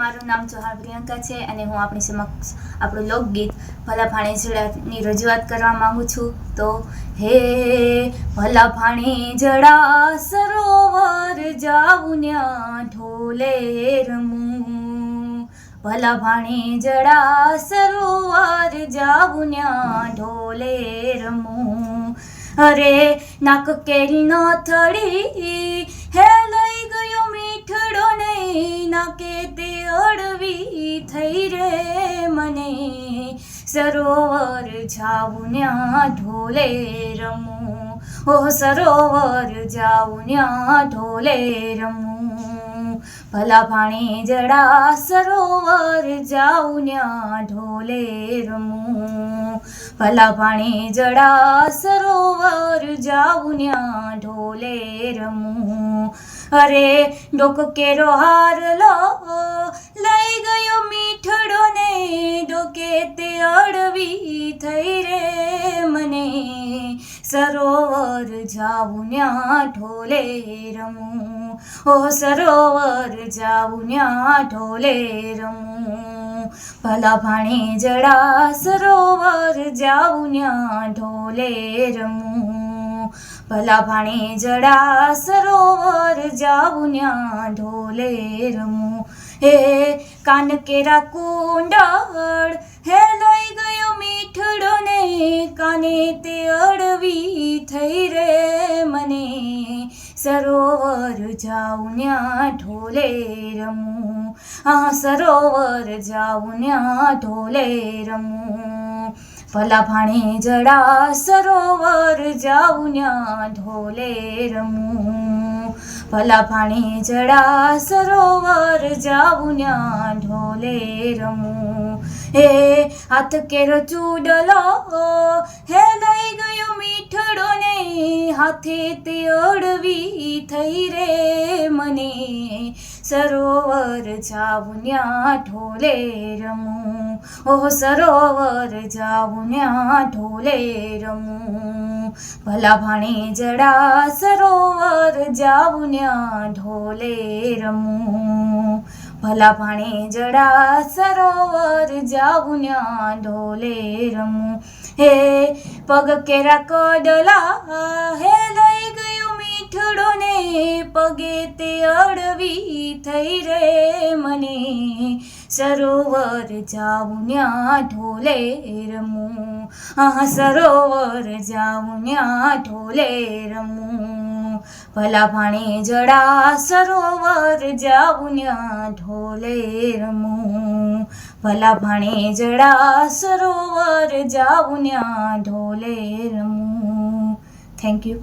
મારું નામ ચૌહાણ પ્રિયંકા છે અને હું આપણી સમક્ષ આપણું લોકગીત ભલા ભાણેજડાની રજૂઆત કરવા માંગુ છું. તો હે ભલા ભાણે જડા સરોવર જાવું ન્યા ઢોલે રમું. ભલા ભાણી જડા સરોવર જાવું ન્યા ઢોલે રમું. અરે નાક કેરીનો થડી, હે લઈ ગયો મીઠડો નહીં, નાકે તે અડવી થઈ રે મને. સરોવર જાવું ન્યા ઢોલે રમું. ઓ સરોવર જાઉં ન્યા ઢોલે રમું. ભલા પાણી જડા સરોવર જાઉં ન્યા ઢોલે રમું. ભલા પાણી જડા સરોવર જાવું ન્યા ઢોલે રમું. અરે ડોક કેરો હાર લઈ થઈ રે મને. સરોવર જાવું ન્યા ઢોલે રમું. ઓ સરોવર જાવું ન્યા ઢોલે રમું. ભલા ભાણે જડા સરોવર જાવું ન્યા ઢોલે રમું. ભલા ભાણે જડા સરોવર જાવું ન્યા ઢોલે રમું. હે કાન કેરા કુંડળ, હે લઈ ગયો કાને તે અડવી થઈ રે મને. સરોવર જાઉં ન્યા ઢોલે રમું. આ સરોવર જાઉં ન્યા ઢોલે રમું. ભલા ભાણે જડા સરોવર જાઉં ન્યા ઢોલે રમું. ભલા ભાણે જડા સરોવર જાવું ન્યા ઢોલે રમું. હે, હાથ કેરો ચૂડલો, હે, લઈ ગયો મીઠડો ને હાથે તે અડવી થઈ રે મને. સરોવર જાવું ન્યા ઢોલે રમું. ઓહ સરોવર જાઉં ન્યા ઢોલે રમું. ભલા ભાણે જડા સરોવર જાઉં ન્યા ઢોલે રમું. ભલા ભાણે જડા સરોવર જાઉં ન્યા ઢોલે રમું. હે પગ કેરા કડલા હે લઈ ગયું મીઠડો ને પગે તે અડવી થઈ રે મને. સરોવર જાઉં ન્યા ઢોલે રમું આ સરોવર જાઉં ન્યા ઢોલે રમું ભલા ભાણે જડા સરોવર જાઉં ન્યા ઢોલે રમું ભલા ભાણે જડા સરોવર જાઉં ન્યા ઢોલે રમું થેન્ક યુ